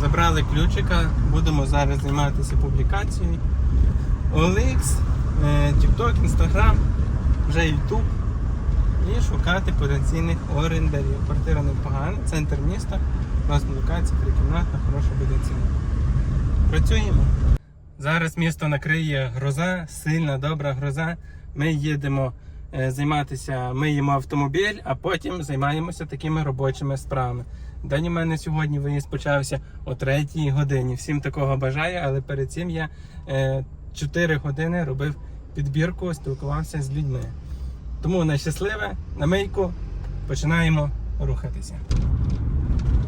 Забрали ключика, будемо зараз займатися публікацією. OLX, е, TikTok, Instagram, вже YouTube. І шукати потенційних орендарів. Квартира непогана, центр міста, класна локація, трикімнатна, хороша буде ціна. Працюємо. Зараз місто накриє гроза, сильна, добра гроза. Ми їдемо е, займатися, миємо автомобіль, а потім займаємося такими робочими справами. День у мене сьогодні виїзд почався о 3 годині. Всім такого бажаю, але перед цим я е, 4 години робив підбірку, спілкувався з людьми. Тому на щасливе, на мийку починаємо рухатися.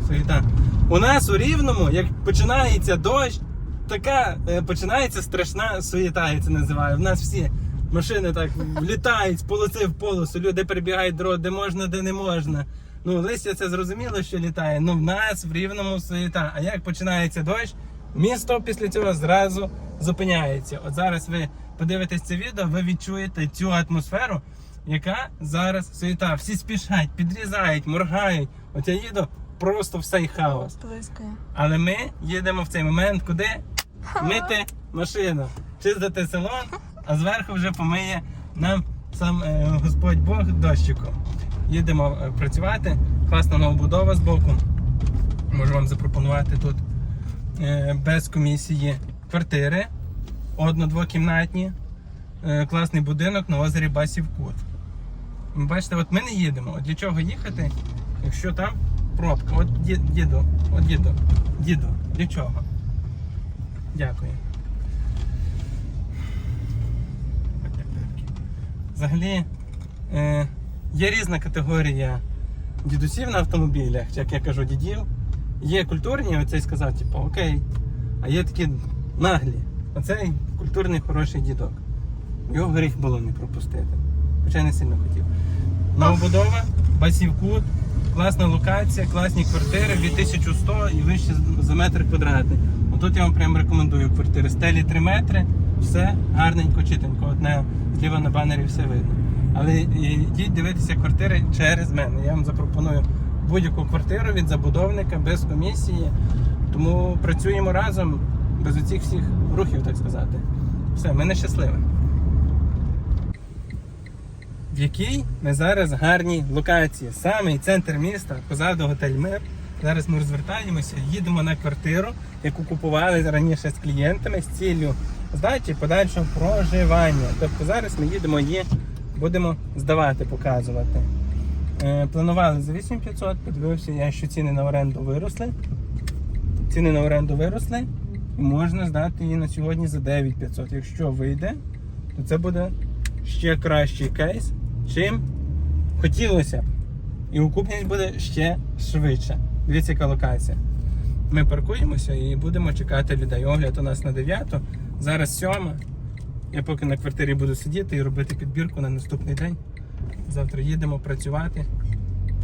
Суєта. У нас у Рівному, як починається дощ, така е, починається страшна суєта, я це називаю. В нас всі машини так літають з полоси в полосу, люди перебігають дорогу, де можна, де не можна. Ну, листя це зрозуміло, що літає. Ну в нас в рівному суєта. А як починається дощ, місто після цього зразу зупиняється. От зараз ви подивитесь це відео, ви відчуєте цю атмосферу, яка зараз суєта. Всі спішать, підрізають, моргають. От я їду просто в цей хаос. Але ми їдемо в цей момент, куди мити машину, чистити салон, а зверху вже помиє нам сам е, Господь Бог дощиком. Їдемо е, працювати. Класна новобудова з боку. Можу вам запропонувати тут е, без комісії квартири, одно-двокімнатні, е, класний будинок на озері Басів Кут. Бачите, от ми не їдемо. От для чого їхати, якщо там пробка? От ді- діду, от діду, діду, для чого? Дякую. Взагалі є різна категорія дідусів на автомобілях, як я кажу, дідів. Є культурні, оцей сказав, типу, окей. А є такі наглі. Оцей культурний хороший дідок. Його гріх було не пропустити. Хоча я не сильно хотів. Новобудова, басівкут, класна локація, класні квартири від 1100 і вище за метр квадратний. Отут я вам прям рекомендую квартири. Стелі 3 метри, все гарненько, читенько. Одне зліва на банері все видно. Але йдіть дивитися квартири через мене. Я вам запропоную будь-яку квартиру від забудовника без комісії. Тому працюємо разом без оцих всіх рухів, так сказати. Все, ми щасливі. В якій ми зараз гарній локації. Самий центр міста, позаду готель Мир. Зараз ми розвертаємося, їдемо на квартиру, яку купували раніше з клієнтами з ціллю здачі подальшого проживання. Тобто зараз ми їдемо її, будемо здавати, показувати. Е, планували за 8500, подивився я, що ціни на оренду виросли. Ціни на оренду виросли. І можна здати її на сьогодні за 9500. Якщо вийде, то це буде ще кращий кейс, чим хотілося б. І окупність буде ще швидше. Дивіться, яка локація. Ми паркуємося і будемо чекати людей. Огляд у нас на 9. Зараз 7. Я поки на квартирі буду сидіти і робити підбірку на наступний день. Завтра їдемо працювати,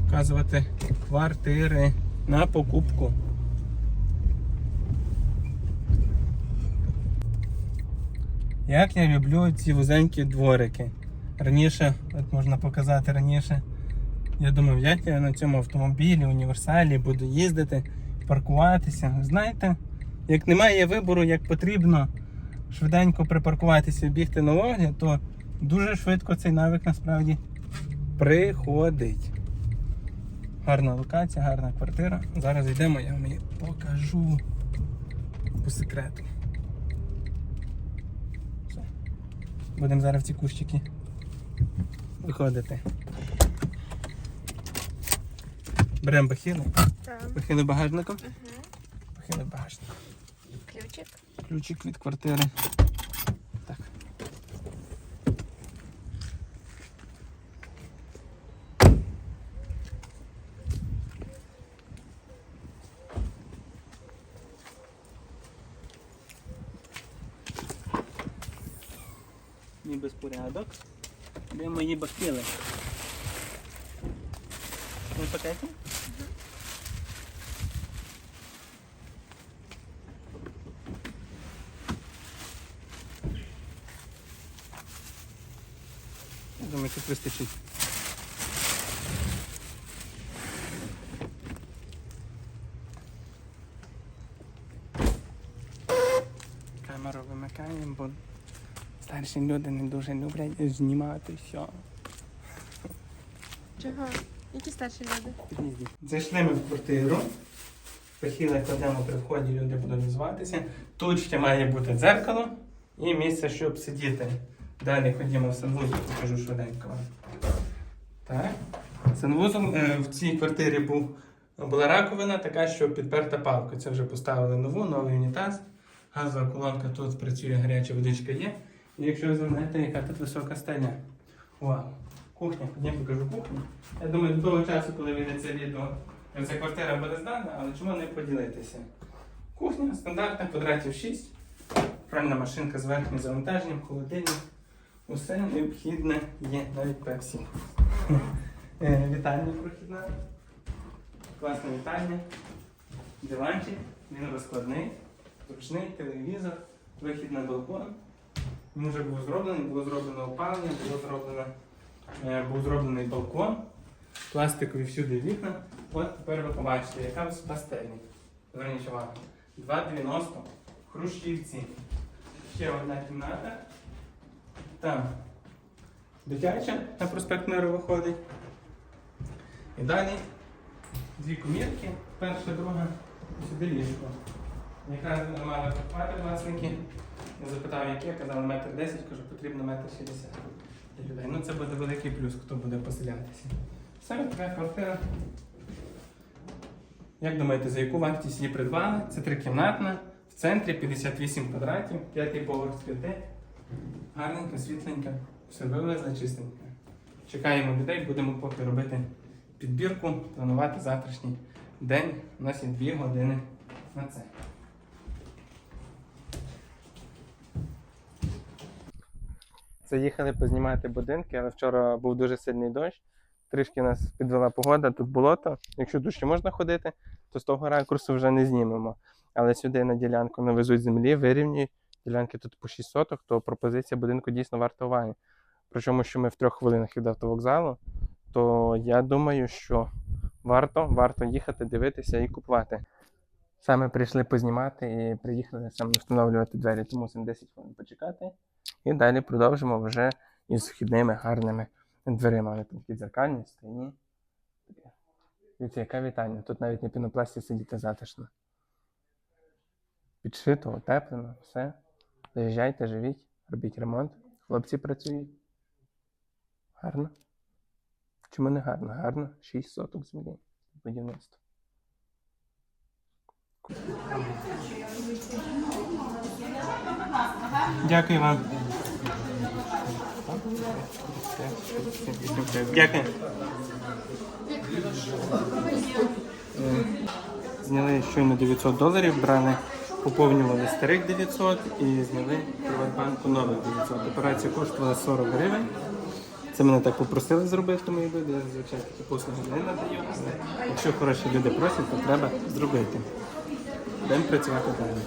показувати квартири на покупку. Як я люблю ці вузенькі дворики. Раніше, от можна показати раніше, я думав, як я на цьому автомобілі, універсалі буду їздити, паркуватися. Знаєте, як немає вибору, як потрібно швиденько припаркуватися і бігти на огляд, то дуже швидко цей навик насправді приходить. Гарна локація, гарна квартира. Зараз йдемо, я вам її покажу по секрету. Все. Будемо зараз в ці кущики виходити. Беремо бахіли. Так. Бахіли багажником. Бахіли багажником. Ключик. Ключик від квартири. Так. Ні безпорядок. Де мої? Ви в пакеті? Думаю, тут вистачить. камеру вимикаємо, бо старші люди не дуже люблять знімати все. Чого? Які старші люди? Зайшли ми в квартиру. Похили кладемо при вході, люди будуть назватися. Тут ще має бути дзеркало і місце, щоб сидіти. Далі ходімо в санвузол, покажу швиденько. Так. Санвузол е, в цій квартирі був, була раковина, така, що підперта палка. Це вже поставили нову, новий унітаз. Газова колонка тут працює, гаряча водичка є. І якщо ви звернете, яка тут висока стеля. Вау. Кухня, ходімо покажу кухню. Я думаю, до того часу, коли вийде це відео, ця квартира буде здана, але чому не поділитися? Кухня стандартна, квадратів 6. Пральна машинка з верхнім завантаженням, холодильник. Усе необхідне є навіть пепсі. Е, Вітальня прохідна. Класна вітальня. Диванчик, він розкладний, зручний телевізор, вихід на балкон. Він вже був зроблений, було зроблено опалення, було зроблено, е, був зроблений балкон, пластикові всюди вікна. От тепер ви побачите, яка висота стелі. Зверніть увагу. 2,90 хрущівці. Ще одна кімната. Там дитяча на проспект Миру виходить. І далі дві комірки, перша, друга, і сюди ліжко. Якраз мали купати власники. Я запитав, яке, казали метр 10, кажу, потрібно метр 60 для людей. Ну це буде великий плюс, хто буде поселятися. Саме така квартира. Як думаєте, за яку вартість її придбали? Це трикімнатна, в центрі 58 квадратів, п'ятий поверх з п'яти. Гарненька, світленька, все вивезла, чистенька. Чекаємо людей, будемо поки робити підбірку, планувати завтрашній день. У нас є 2 години на це. Заїхали познімати будинки, але вчора був дуже сильний дощ. Трішки нас підвела погода, тут болото. Якщо тут можна ходити, то з того ракурсу вже не знімемо. Але сюди на ділянку навезуть землі, вирівнюють. Ділянки тут по 6 соток, то пропозиція будинку дійсно варта уваги. Причому, що ми в трьох хвилинах від автовокзалу, то я думаю, що варто, варто їхати, дивитися і купувати. Саме прийшли познімати і приїхали саме встановлювати двері, тому мусимо 10 хвилин почекати. І далі продовжимо вже із вхідними гарними дверима. Вони там такі дзеркальні, скляні. Дивіться, яке вітання. Тут навіть на пінопласті сидіти затишно. Підшито, утеплено, все. Заїжджайте, живіть, робіть ремонт. Хлопці працюють. Гарно. Чому не гарно? Гарно. 6 соток землі. Будівництво. Дякую вам. Дякую. Зняли щойно 900 доларів, брали, поповнювали старих 900 і зняли Приватбанку нових 900. Операція коштувала 40 гривень. Це мене так попросили зробити мої люди. Я звичайно такі послуги не надаю. Якщо хороші люди просять, то треба зробити. Будемо працювати далі.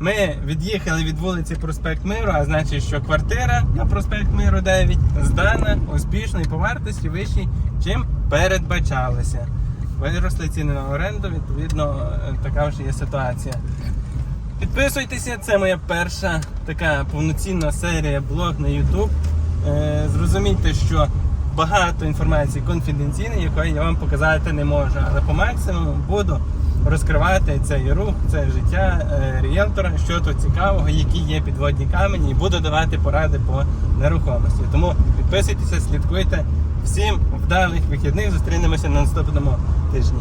Ми від'їхали від вулиці Проспект Миру, а значить, що квартира на проспект Миру 9 здана успішно і по вартості вищій, чим передбачалося. Виросли ціни на оренду, відповідно, е, така вже є ситуація. Підписуйтеся, це моя перша така повноцінна серія блог на YouTube. Е, зрозумійте, що багато інформації конфіденційної, якої я вам показати не можу, але по максимуму буду розкривати цей рух, це життя е, ріелтора, що тут цікавого, які є підводні камені, і буду давати поради по нерухомості. Тому підписуйтеся, слідкуйте. Всім вдалих вихідних. Зустрінемося на наступному тижні.